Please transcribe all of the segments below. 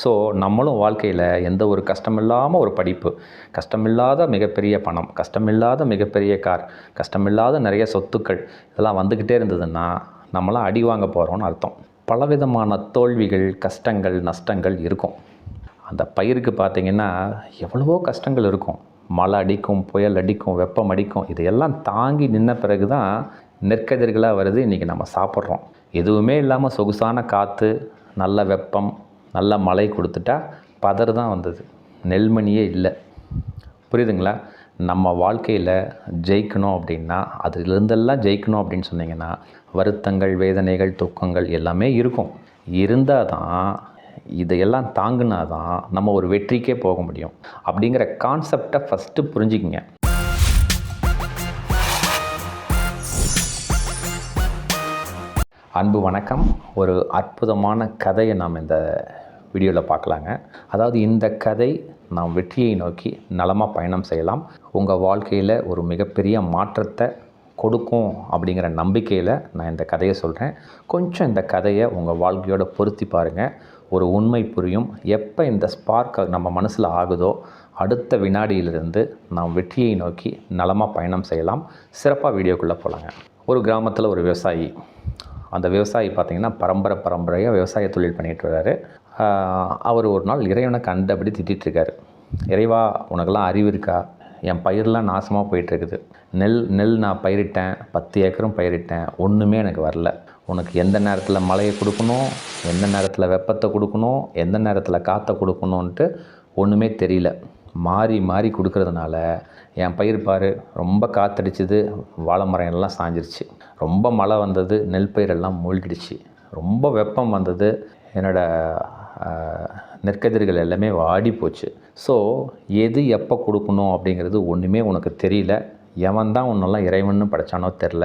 So நம்மளும் வாழ்க்கையில் எந்த ஒரு கஷ்டமில்லாமல் ஒரு படிப்பு கஷ்டமில்லாத மிகப்பெரிய பணம் கஷ்டமில்லாத மிகப்பெரிய கார் கஷ்டமில்லாத நிறைய சொத்துக்கள் இதெல்லாம் வந்துக்கிட்டே இருந்ததுன்னா நம்மளாம் அடி வாங்க போகிறோம்னு அர்த்தம். பலவிதமான தோல்விகள் கஷ்டங்கள் நஷ்டங்கள் இருக்கும். அந்த பயிருக்கு பார்த்திங்கன்னா எவ்வளவோ கஷ்டங்கள் இருக்கும். மழை அடிக்கும் புயல் அடிக்கும் வெப்பம் அடிக்கும் இதையெல்லாம் தாங்கி நின்ன பிறகு தான் நெற்கதிர்களாக வருது இன்றைக்கி நம்ம சாப்பிட்றோம். எதுவுமே இல்லாமல் சொகுசான காற்று நல்ல வெப்பம் நல்லா மழை கொடுத்துட்டா பதறு தான் வந்தது. நெல்மணியே இல்லை. புரியுதுங்களா? நம்ம வாழ்க்கையில் ஜெயிக்கணும் அப்படின்னா அதிலிருந்தெல்லாம் ஜெயிக்கணும் அப்படின்னு சொன்னிங்கன்னா வருத்தங்கள் வேதனைகள் துக்கங்கள் எல்லாமே இருக்கும். இருந்தால் தான் இதையெல்லாம் தாங்கினா தான் நம்ம ஒரு வெற்றிக்கே போக முடியும். அப்படிங்கிற கான்செப்டை ஃபஸ்ட்டு புரிஞ்சுக்கிங்க. அன்பு வணக்கம். ஒரு அற்புதமான கதையை நாம் இந்த வீடியோவில் பார்க்கலாங்க. அதாவது இந்த கதை நாம் வெற்றியை நோக்கி நலமாக பயணம் செய்யலாம். உங்கள் வாழ்க்கையில் ஒரு மிகப்பெரிய மாற்றத்தை கொடுக்கும் அப்படிங்கிற நம்பிக்கையில் நான் இந்த கதையை சொல்கிறேன். கொஞ்சம் இந்த கதையை உங்கள் வாழ்க்கையோட பொருத்தி பாருங்கள் ஒரு உண்மை புரியும். எப்போ இந்த ஸ்பார்க் நம்ம மனசில் ஆகுதோ அடுத்த வினாடியிலிருந்து நாம் வெற்றியை நோக்கி நலமாக பயணம் செய்யலாம். சிறப்பாக வீடியோக்குள்ளே போகலாங்க. ஒரு கிராமத்தில் ஒரு விவசாயி அந்த விவசாயி பார்த்திங்கன்னா பரம்பரை பரம்பரையாக விவசாய தொழில் பண்ணிகிட்டு வர்றாரு. அவர் ஒரு நாள் இறைவனை கண்டபடி திட்டிருக்காரு இறைவா உனக்கெல்லாம் அறிவு இருக்கா? என் பயிரெலாம் நாசமாக போயிட்டுருக்குது. நெல் நெல் நான் பயிரிட்டேன் பத்து ஏக்கரும் பயிரிட்டேன் ஒன்றுமே எனக்கு வரல. உனக்கு எந்த நேரத்தில் மழையை கொடுக்கணும் எந்த நேரத்தில் வெப்பத்தை கொடுக்கணும் எந்த நேரத்தில் காற்றை கொடுக்கணுன்ட்டு ஒன்றுமே தெரியல. மாறி மாறி கொடுக்கறதுனால என் பயிர் பாரு ரொம்ப காத்தடிச்சுது வாழை மரம் எல்லாம் சாஞ்சிருச்சு. ரொம்ப மழை வந்தது நெல் பயிரெல்லாம் மூழ்கிடுச்சு. ரொம்ப வெப்பம் வந்தது என்னோடய நெற்கதிர்கள் எல்லாமே வாடி போச்சு. ஸோ எது எப்போ கொடுக்கணும் அப்படிங்கிறது ஒன்றுமே உனக்கு தெரியல. எவன் தான் உன்னெல்லாம் இறைவன்னு படைச்சானோ தெரில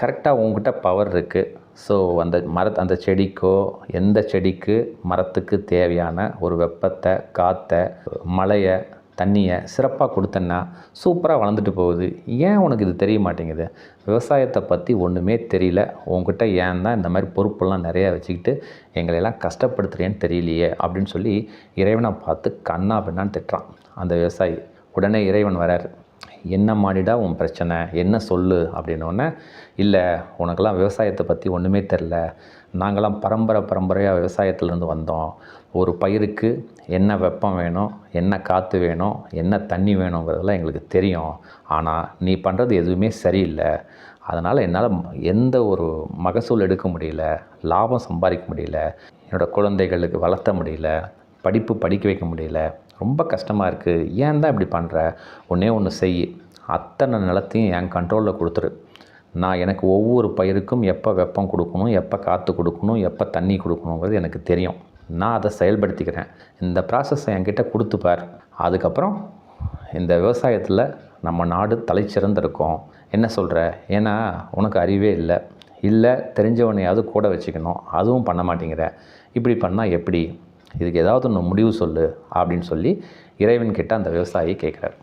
கரெக்டாக உங்ககிட்ட பவர் இருக்குது ஸோ அந்த மர அந்த செடிக்கோ எந்த செடிக்கு மரத்துக்கு தேவையான ஒரு வெப்பத்தை காற்றை மழையை தண்ணியை சிறப்பாக கொடுத்தன்னா சூப்பராக வளர்ந்துட்டு போகுது. ஏன் உனக்கு இது தெரிய மாட்டேங்குது? விவசாயத்தை பற்றி ஒன்றுமே தெரியல. உங்ககிட்ட ஏன் தான் இந்த மாதிரி பொறுப்பெல்லாம் நிறையா வச்சுக்கிட்டு எங்களையெல்லாம் கஷ்டப்படுத்துறேன்னு தெரியலையே அப்படின்னு சொல்லி இறைவனை பார்த்து கண்ணா பின்னான்னு திட்டுறான் அந்த விவசாயி. உடனே இறைவன் வரார். என்ன மாடிடா உன் பிரச்சனை? என்ன சொல்லு? அப்படின்னோடனே இல்லை உனக்கெல்லாம் விவசாயத்தை பற்றி ஒன்றுமே தெரில நாங்களாம் பரம்பரை பரம்பரையாக விவசாயத்துலேருந்து வந்தோம். ஒரு பயிருக்கு என்ன வெப்பம் வேணும் என்ன காற்று வேணும் என்ன தண்ணி வேணுங்கிறதெல்லாம் எங்களுக்கு தெரியும். ஆனால் நீ பண்ணுறது எதுவுமே சரியில்லை. அதனால் என்னால் எந்த ஒரு மகசூல் எடுக்க முடியல லாபம் சம்பாதிக்க முடியல என்னோடய குழந்தைகளுக்கு வளர்த்த முடியல படிப்பு படிக்க வைக்க முடியல. ரொம்ப கஷ்டமாக இருக்குது ஏன் தான் இப்படி பண்ணுற ஒன்றே ஒன்று செய். அத்தனை நிலத்தையும் என் கண்ட்ரோலில் கொடுத்துரு. நான் எனக்கு ஒவ்வொரு பயிருக்கும் எப்போ வெப்பம் கொடுக்கணும் எப்போ காற்று கொடுக்கணும் எப்போ தண்ணி கொடுக்கணுங்கிறது எனக்கு தெரியும். நான் அதை செயல்படுத்திக்கிறேன். இந்த ப்ராசஸை என்கிட்ட கொடுத்துப்பார் அதுக்கப்புறம் இந்த விவசாயத்தில் நம்ம நாடு தலைச்சிறந்திருக்கோம் என்ன சொல்கிற ஏன்னா உனக்கு அறிவே இல்லை. இல்லை தெரிஞ்சவனையாவது கூட வச்சுக்கணும். அதுவும் பண்ண மாட்டேங்கிற. இப்படி பண்ணால் எப்படி? இதுக்கு ஏதாவது ஒன்று முடிவு சொல்லு அப்படின்னு சொல்லி இறைவன் கிட்ட அந்த விவசாயி கேட்குறாரு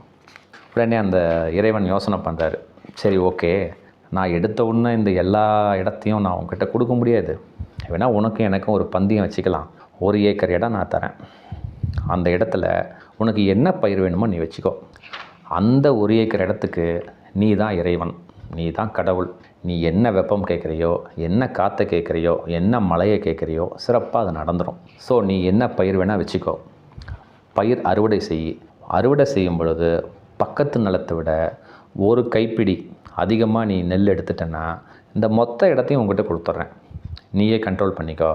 உடனே அந்த இறைவன் யோசனை பண்ணுறாரு சரி ஓகே. நான் எடுத்த உடனே இந்த எல்லா இடத்தையும் நான் உங்ககிட்ட கொடுக்க முடியாது. வேணால் உனக்கும் எனக்கும் ஒரு பந்தயம் வச்சுக்கலாம். ஒரு ஏக்கர் இடம் நான் தரேன். அந்த இடத்துல உனக்கு என்ன பயிர் வேணுமோ நீ வச்சுக்கோ. அந்த ஒரு ஏக்கர் இடத்துக்கு நீ தான் இறைவன். நீ தான் கடவுள். நீ என்ன வெப்பம் கேட்குறியோ என்ன காற்றை கேட்குறியோ என்ன மழையை கேட்குறியோ சிறப்பாக அது நடந்துடும் ஸோ நீ என்ன பயிர் வேணால் வச்சுக்கோ. பயிர் அறுவடை செய். அறுவடை செய்யும் பொழுது பக்கத்து நிலத்தை விட ஒரு கைப்பிடி அதிகமாக நீ நெல் எடுத்துட்டேன்னா இந்த மொத்த இடத்தையும் உங்ககிட்ட கொடுத்துட்றேன். நீயே கண்ட்ரோல் பண்ணிக்கோ.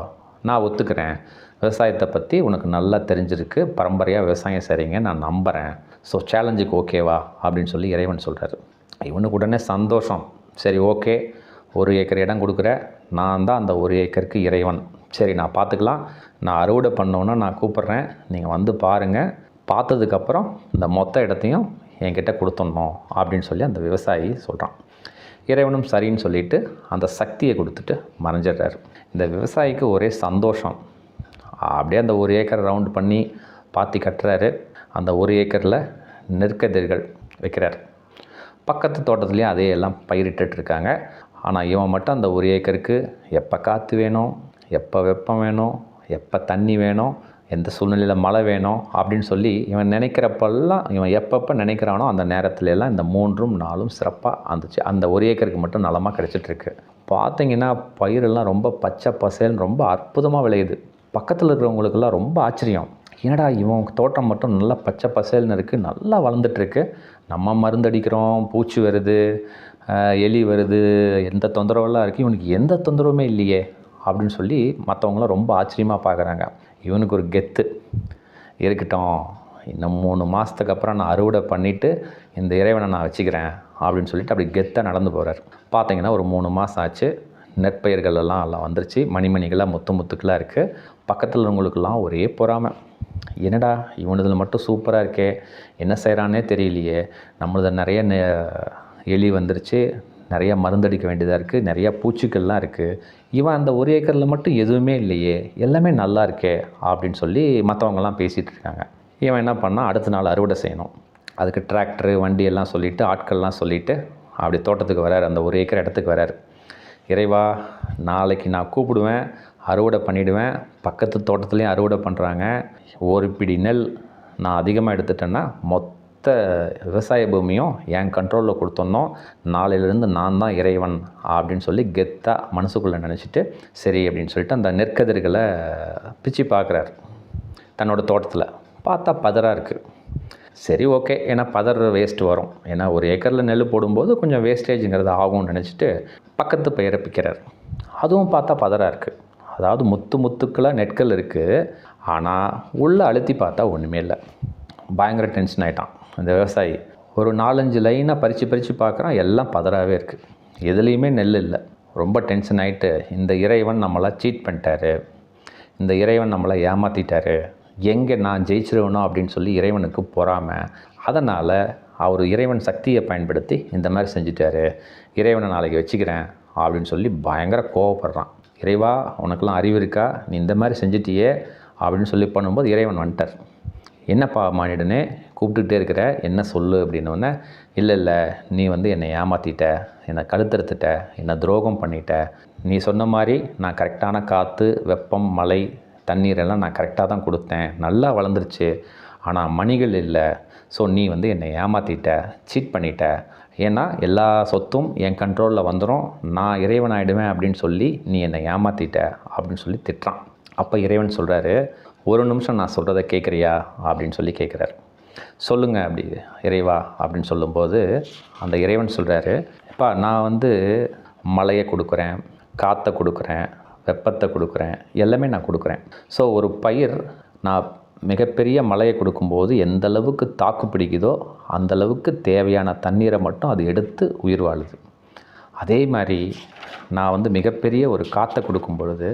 நான் ஒத்துக்கிறேன். விவசாயத்தை பற்றி உனக்கு நல்லா தெரிஞ்சிருக்கு பரம்பரையாக விவசாயம் செய்கிறீங்க நான் நம்புகிறேன் ஸோ சேலஞ்சுக்கு ஓகேவா அப்படின்னு சொல்லி இறைவன் சொல்கிறாரு இவனுக்கு உடனே சந்தோஷம். சரி ஓகே ஒரு ஏக்கர் இடம் கொடுக்குற நான் தான் அந்த ஒரு ஏக்கருக்கு இறைவன். சரி நான் பார்த்துக்கலாம் நான் அறுவடை பண்ணோன்னா நான் கூப்பிட்றேன். நீங்கள் வந்து பாருங்கள் பார்த்ததுக்கப்புறம் இந்த மொத்த இடத்தையும் என்கிட்ட கொடுத்துடணும் அப்படின்னு சொல்லி அந்த விவசாயி சொல்கிறான் இறைவனும் சரின்னு சொல்லிவிட்டு அந்த சக்தியை கொடுத்துட்டு மறைஞ்சிடுறாரு. இந்த விவசாயிக்கு ஒரே சந்தோஷம். அப்படியே அந்த ஒரு ஏக்கர் ரவுண்ட் பண்ணி பாத்தி கட்டுறாரு. அந்த ஒரு ஏக்கரில் நெற்கதிர்கள் வைக்கிறார். பக்கத்து தோட்டத்துலேயும் அதே எல்லாம் பயிரிட்டுட்டு இருக்காங்க. ஆனால் இவன் மட்டும் அந்த ஒரு ஏக்கருக்கு எப்போ காற்று வேணும் எப்போ வெப்பம் வேணும் எப்போ தண்ணி வேணும் எந்த சூழ்நிலையில் மழை வேணும் அப்படின்னு சொல்லி இவன் நினைக்கிறப்பெல்லாம் இவன் எப்பப்போ நினைக்கிறானோ அந்த நேரத்துல எல்லாம் இந்த மூன்றும் நாளும் சிறப்பாக அந்துச்சு அந்த ஒரு ஏக்கருக்கு மட்டும் நலமாக கிடச்சிட்ருக்கு பார்த்தீங்கன்னா பயிரெல்லாம் ரொம்ப பச்சை பசேல்னு ரொம்ப அற்புதமாக விளையுது. பக்கத்தில் இருக்கிறவங்களுக்கெல்லாம் ரொம்ப ஆச்சரியம். என்னடா இவன் தோட்டம் மட்டும் நல்லா பச்சை பசேல்னு இருக்குது நல்லா வளர்ந்துட்டுருக்கு நம்ம மருந்தடிக்கிறோம் பூச்சி வருது எலி வருது எந்த தொந்தரவெல்லாம் இருக்குது இவனுக்கு எந்த தொந்தரவுமே இல்லையே அப்படின்னு சொல்லி மற்றவங்களாம் ரொம்ப ஆச்சரியமாக பார்க்குறாங்க இவனுக்கு ஒரு கெத்து. இருக்கட்டும் இன்னும் மூணு மாதத்துக்கு அப்புறம் நான் அறுவடை பண்ணிவிட்டு இந்த இறைவனை நான் வச்சுக்கிறேன் அப்படின்னு சொல்லிட்டு அப்படி கெத்தாக நடந்து போகிறார் பார்த்தீங்கன்னா ஒரு மூணு மாதம் ஆச்சு. நெற்பயிர்கள் எல்லாம் எல்லாம் வந்துருச்சு. மணிமணிகளாக முத்து முத்துக்களாக இருக்குது பக்கத்தில் உள்ளவங்களுக்கெல்லாம் ஒரே பொறாமை. என்னடா இவனதில் மட்டும் சூப்பராக இருக்கே என்ன செய்கிறானே தெரியலையே. நம்மளது நிறைய நெ- எலி வந்துருச்சு நிறைய மருந்தடிக்க வேண்டியதாக இருக்குது நிறையா பூச்சிக்கள்லாம் இருக்குது இவன் அந்த ஒரு ஏக்கரில் மட்டும் எதுவுமே இல்லையே எல்லாமே நல்லா இருக்கே அப்படின்னு சொல்லி மற்றவங்கலாம் பேசிகிட்டு இருக்காங்க. இவன் என்ன பண்ணால் அடுத்த நாள் அறுவடை செய்யணும். அதுக்கு டிராக்டரு வண்டி எல்லாம் சொல்லிவிட்டு ஆட்கள்லாம் சொல்லிவிட்டு அப்படி தோட்டத்துக்கு வரார் அந்த ஒரு ஏக்கர் இடத்துக்கு வரார். இறைவா நாளைக்கு நான் கூப்பிடுவேன் அறுவடை பண்ணிவிடுவேன் பக்கத்து தோட்டத்துலேயும் அறுவடை பண்ணுறாங்க ஒரு பிடி நெல் நான் அதிகமாக எடுத்துட்டேன்னா மொத்த விவசாய பூமியும் என் கண்ட்ரோலில் கொடுத்தோன்னோ நாளையிலேருந்து நான் தான் இறைவன் அப்படின்னு சொல்லி கெத்தாக மனசுக்குள்ளே நினச்சிட்டு சரி அப்படின்னு சொல்லிட்டு அந்த நெற்கதிர்களை பிச்சு பார்க்குறாரு. தன்னோட தோட்டத்தில். பார்த்தா பதறாக இருக்குது சரி ஓகே. ஏன்னா பதர் வேஸ்ட் வரும். ஏன்னா ஒரு ஏக்கரில் நெல் போடும்போது கொஞ்சம் வேஸ்டேஜுங்கிறது ஆகும்னு நினச்சிட்டு பக்கத்து பயிரை பிக்கிறார் அதுவும் பார்த்தா பதறாக இருக்குது அதாவது முத்து முத்துக்களாக நெற்கள் இருக்குது ஆனால் உள்ளே அழுத்தி பார்த்தா ஒன்றுமே இல்லை. பயங்கர டென்ஷன் ஆகிட்டான் இந்த விவசாயி. ஒரு நாலஞ்சு லைனாக பறித்து பறித்து பார்க்குறான் எல்லாம் பதறாகவே இருக்குது எதுலேயுமே நெல் இல்லை. ரொம்ப டென்ஷன் ஆகிட்டு இந்த இறைவன் நம்மளாம் சீட் பண்ணிட்டாரு. இந்த இறைவன் நம்மளை ஏமாற்றிட்டாரு எங்கே நான் ஜெயிச்சிருவனோ அப்படின்னு சொல்லி இறைவனுக்கு பொறாமை அதனால் அவர் இறைவன் சக்தியை பயன்படுத்தி இந்த மாதிரி செஞ்சிட்டாரு. இறைவனை நாளைக்கு வச்சுக்கிறேன் அப்படின்னு சொல்லி பயங்கர கோவப்படுறான். இறைவா உனக்கெல்லாம் அறிவு இருக்கா? நீ இந்த மாதிரி செஞ்சிட்டியே அப்படின்னு சொல்லி பண்ணும்போது இறைவன் வந்துட்டார். என்னப்பா மானிடனே கூப்பிட்டுக்கிட்டே இருக்கிற என்ன சொல்லு அப்படின்னோடனே இல்லை இல்லை நீ வந்து என்னை ஏமாற்றிட்ட என்னை கழுத்தறுத்துட்ட என்னை துரோகம் பண்ணிட்ட. நீ சொன்ன மாதிரி நான் கரெக்டான காற்று வெப்பம் மழை தண்ணீர் எல்லாம் நான் கரெக்டாக தான் கொடுத்தேன். நல்லா வளர்ந்துருச்சு. ஆனால் மணிகள் இல்லை. ஸோ நீ வந்து என்னை ஏமாற்றிட்ட சீட் பண்ணிட்ட. ஏன்னா எல்லா சொத்தும் என் கண்ட்ரோலில் வந்துடும் நான் இறைவன் ஆகிடுவேன் அப்படின்னு சொல்லி நீ என்னை ஏமாற்றிட்ட அப்படின்னு சொல்லி திட்டுறான். அப்போ இறைவன் சொல்கிறாரு ஒரு நிமிஷம் நான் சொல்கிறத கேட்குறியா அப்படின்னு சொல்லி கேட்குறாரு சொல்லுங்க அப்படி இறைவா அப்படின்னு சொல்லும்போது அந்த இறைவன் சொல்கிறாரு அப்பா நான் வந்து மழையை கொடுக்குறேன் காற்றை கொடுக்குறேன் வெப்பத்தை கொடுக்குறேன் எல்லாமே நான் கொடுக்குறேன். ஸோ ஒரு பயிர் நான் மிகப்பெரிய மழையை கொடுக்கும்போது எந்த அளவுக்கு தாக்கு பிடிக்குதோ அந்த அளவுக்கு தேவையான தண்ணீரை மட்டும் அது எடுத்து உயிர் வாழுது. அதே மாதிரி நான் வந்து மிகப்பெரிய ஒரு காற்றை கொடுக்கும் பொழுது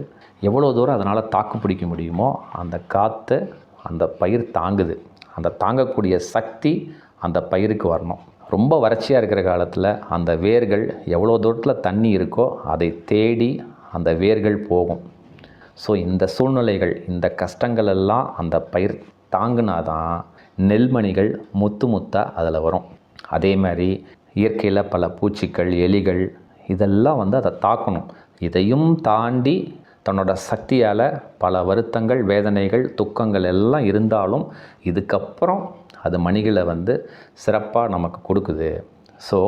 எவ்வளோ தூரம் அதனால் தாக்கு பிடிக்க முடியுமோ அந்த காற்றை அந்த பயிர் தாங்குது. அந்த தாங்கக்கூடிய சக்தி அந்த பயிருக்கு வரணும். ரொம்ப வறட்சியாக இருக்கிற காலத்தில் அந்த வேர்கள் எவ்வளோ தூரத்தில் தண்ணி இருக்கோ அதை தேடி அந்த வேர்கள் போகும். ஸோ இந்த சூழ்நிலைகள் இந்த கஷ்டங்கள் எல்லாம் அந்த பயிர் தாங்குனாதான் நெல்மணிகள் முத்து முத்தாக அதில் வரும். அதே மாதிரி இயற்கையில் பல பூச்சிகள் எலிகள் இதெல்லாம் வந்து அதை தாக்கணும். இதையும் தாண்டி தன்னோட சக்தியால் பல வருத்தங்கள் வேதனைகள் துக்கங்கள் எல்லாம் இருந்தாலும் இதுக்கப்புறம் அது மணிகளை வந்து சிறப்பாக நமக்கு கொடுக்குது. ஸோ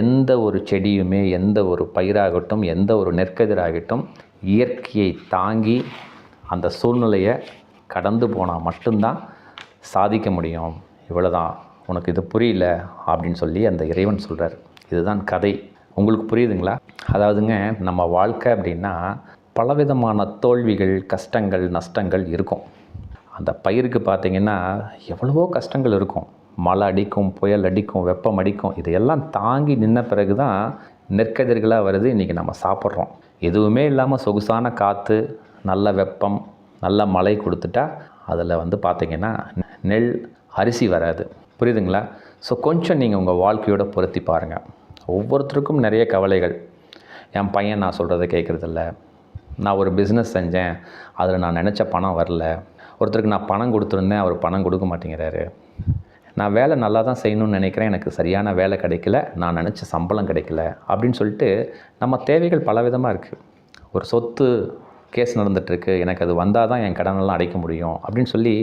எந்த ஒரு செடியுமே எந்த ஒரு பயிராகட்டும் எந்த ஒரு நெற்கதிராகட்டும் இயற்கையை தாங்கி அந்த சூழ்நிலையை கடந்து போனால் மட்டும்தான் சாதிக்க முடியும். இவ்வளோதான் உனக்கு இது புரியல அப்படின்னு சொல்லி அந்த இறைவன் சொல்கிறார் இதுதான் கதை. உங்களுக்கு புரியுதுங்களா? அதாவதுங்க நம்ம வாழ்க்கை அப்படின்னா பலவிதமான தோல்விகள் கஷ்டங்கள் நஷ்டங்கள் இருக்கும். அந்த பயிருக்கு பார்த்திங்கன்னா எவ்வளவோ கஷ்டங்கள் இருக்கும். மழை அடிக்கும் புயல் அடிக்கும் வெப்பம் அடிக்கும் இதையெல்லாம் தாங்கி நின்ன பிறகு தான் நெற்கதிர்களாக வருது. இன்றைக்கி நம்ம சாப்பிட்றோம். எதுவுமே இல்லாமல் சொகுசான காற்று நல்ல வெப்பம் நல்ல மழை கொடுத்துட்டா அதில் வந்து பார்த்திங்கன்னா நெல் அரிசி வராது. புரியுதுங்களா? ஸோ கொஞ்சம் நீங்கள் உங்கள் வாழ்க்கையோட பொருத்தி பாருங்கள் ஒவ்வொருத்தருக்கும் நிறைய கவலைகள். என் பையன் நான் சொல்கிறத கேட்குறதில்ல நான் ஒரு பிஸ்னஸ் செஞ்சேன். அதில் நான் நினச்ச பணம் வரல. ஒருத்தருக்கு நான் பணம் கொடுத்துருந்தேன் அவர் பணம் கொடுக்க மாட்டேங்கிறாரு. நான் வேலை நல்லா தான் செய்யணும்னு நினைக்கிறேன் எனக்கு சரியான வேலை கிடைக்கல நான் நினச்ச சம்பளம் கிடைக்கல அப்படின்னு சொல்லிட்டு நம்ம தேவைகள் பலவிதமாக இருக்குது ஒரு சொத்து கேஸ் நடந்துகிட்ருக்கு எனக்கு அது வந்தால் தான் என் கடனெல்லாம் அடைக்க முடியும் அப்படின்னு சொல்லி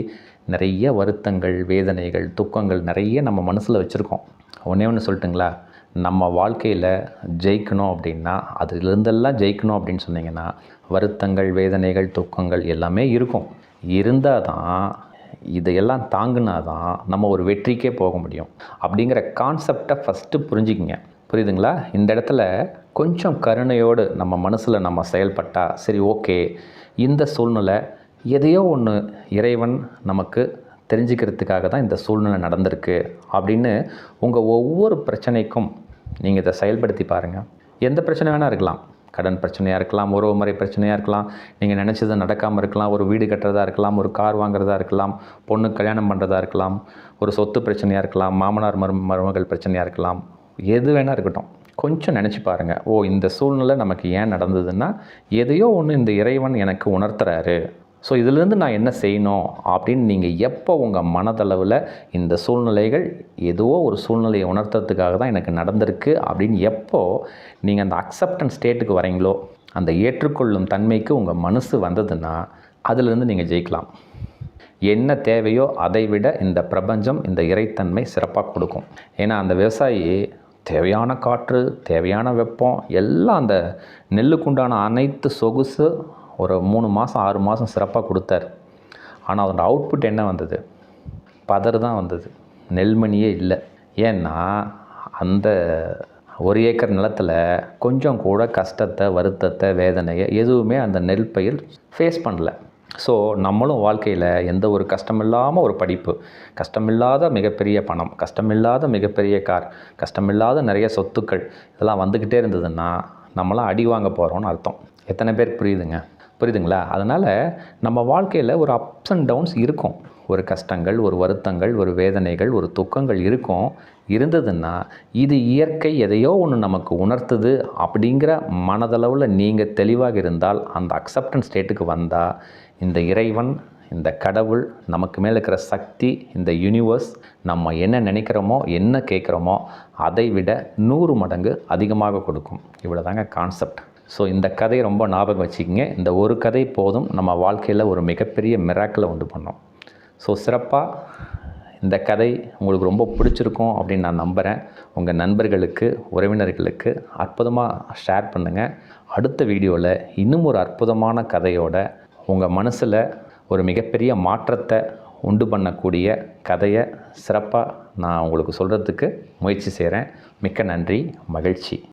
நிறைய வருத்தங்கள் வேதனைகள் துக்கங்கள் நிறைய நம்ம மனசில் வச்சுருக்கோம். ஒன்றே ஒன்று சொல்லட்டுங்களா? நம்ம வாழ்க்கையில் ஜெயிக்கணும் அப்படின்னா அதிலிருந்தெல்லாம் ஜெயிக்கணும் அப்படின்னு சொன்னீங்கன்னா வருத்தங்கள் வேதனைகள் துக்கங்கள் எல்லாமே இருக்கும். இருந்தால் தான் இதையெல்லாம் தாங்கினா தான் நம்ம ஒரு வெற்றிக்கே போக முடியும். அப்படிங்கிற கான்செப்டை ஃபஸ்ட்டு புரிஞ்சுக்கிங்க. புரியுதுங்களா? இந்த இடத்துல கொஞ்சம் கருணையோடு நம்ம மனசில் நம்ம செயல்பட்டால் சரி ஓகே இந்த சூழ்நிலை எதையோ ஒன்று இறைவன் நமக்கு தெரிஞ்சுக்கிறதுக்காக தான் இந்த சூழ்நிலை நடந்திருக்கு அப்படின்னு உங்கள் ஒவ்வொரு பிரச்சனைக்கும் நீங்கள் இதை செயல்படுத்தி பாருங்கள் எந்த பிரச்சனை வேணால் இருக்கலாம். கடன் பிரச்சனையாக இருக்கலாம் உறவு முறை பிரச்சனையாக இருக்கலாம் நீங்கள் நினச்சது நடக்காமல் இருக்கலாம் ஒரு வீடு கட்டுறதா இருக்கலாம் ஒரு கார் வாங்குறதா இருக்கலாம் பொண்ணு கல்யாணம் பண்ணுறதா இருக்கலாம் ஒரு சொத்து பிரச்சனையாக இருக்கலாம் மாமனார் மரு மருமகள் பிரச்சனையாக இருக்கலாம் எது வேணால் இருக்கட்டும். கொஞ்சம் நினச்சி பாருங்கள் ஓ இந்த சூழ்நிலை நமக்கு ஏன் நடந்ததுன்னா எதையோ ஒன்று இந்த இறைவன் எனக்கு உணர்த்துறாரு. ஸோ இதிலேருந்து நான் என்ன செய்யணும் அப்படின்னு நீங்கள் எப்போ உங்கள் மனதளவில் இந்த சூழ்நிலைகள் ஏதோ ஒரு சூழ்நிலையை உணர்த்துறதுக்காக தான் எனக்கு நடந்திருக்கு அப்படின்னு எப்போ நீங்கள் அந்த அக்செப்டன்ஸ் ஸ்டேட்டுக்கு வரீங்களோ அந்த ஏற்றுக்கொள்ளும் தன்மைக்கு உங்கள் மனசு வந்ததுன்னா அதிலிருந்து நீங்கள் ஜெயிக்கலாம். என்ன தேவையோ அதை விட இந்த பிரபஞ்சம் இந்த இறைத்தன்மை சிறப்பாக கொடுக்கும். ஏன்னா அந்த விவசாயி தேவையான காற்று தேவையான வெப்பம் எல்லாம் அந்த நெல்லுக்குண்டான அனைத்து சொகுசு ஒரு மூணு மாதம் ஆறு மாதம் சிறப்பாக கொடுத்தாரு. ஆனால் அதோட அவுட்புட் என்ன வந்தது? பதர் தான் வந்தது. நெல்மணியே இல்லை. ஏன்னா அந்த ஒரு ஏக்கர் நிலத்தில் கொஞ்சம் கூட கஷ்டத்தை வருத்தத்தை வேதனையை எதுவுமே அந்த நெல் பயிர் ஃபேஸ் பண்ணல. ஸோ நம்மளும் வாழ்க்கையில் எந்த ஒரு கஷ்டமில்லாமல் ஒரு படிப்பு கஷ்டமில்லாத மிகப்பெரிய பணம் கஷ்டமில்லாத மிகப்பெரிய கார் கஷ்டமில்லாத நிறைய சொத்துக்கள் இதெல்லாம் வந்துக்கிட்டே இருந்ததுன்னா நம்மளாம் அடி வாங்க போகிறோம்னு அர்த்தம். எத்தனை பேர் புரியுதுங்க? புரியுதுங்களா? அதனால் நம்ம வாழ்க்கையில் ஒரு அப்ஸ் அண்ட் டவுன்ஸ் இருக்கும். ஒரு கஷ்டங்கள் ஒரு வருத்தங்கள் ஒரு வேதனைகள் ஒரு துக்கங்கள் இருக்கும். இருந்ததுன்னா இது இயற்கை எதையோ ஒன்று நமக்கு உணர்த்துது அப்படிங்கிற மனதளவில் நீங்கள் தெளிவாக இருந்தால் அந்த அக்செப்டன்ஸ் ஸ்டேட்டுக்கு வந்தால் இந்த இறைவன் இந்த கடவுள் நமக்கு மேலே இருக்கிற சக்தி இந்த யூனிவர்ஸ் நம்ம என்ன நினைக்கிறோமோ என்ன கேட்குறோமோ அதை விட நூறு மடங்கு அதிகமாக கொடுக்கும். இவ்வளோதாங்க கான்செப்ட் ஸோ இந்த கதையை ரொம்ப ஞாபகம் வச்சுக்கிங்க. இந்த ஒரு கதை போதும் நம்ம வாழ்க்கையில் ஒரு மிகப்பெரிய மிராக்கில் உண்டு பண்ணோம். ஸோ சிறப்பாக இந்த கதை உங்களுக்கு ரொம்ப பிடிச்சிருக்கும் அப்படின்னு நான் நம்புகிறேன் உங்கள் நண்பர்களுக்கு உறவினர்களுக்கு அற்புதமாக ஷேர் பண்ணுங்கள் அடுத்த வீடியோவில் இன்னும் ஒரு அற்புதமான கதையோட உங்கள் மனசில் ஒரு மிகப்பெரிய மாற்றத்தை உண்டு பண்ணக்கூடிய கதையை சிறப்பாக நான் உங்களுக்கு சொல்கிறதுக்கு முயற்சி செய்கிறேன் மிக்க நன்றி மகிழ்ச்சி.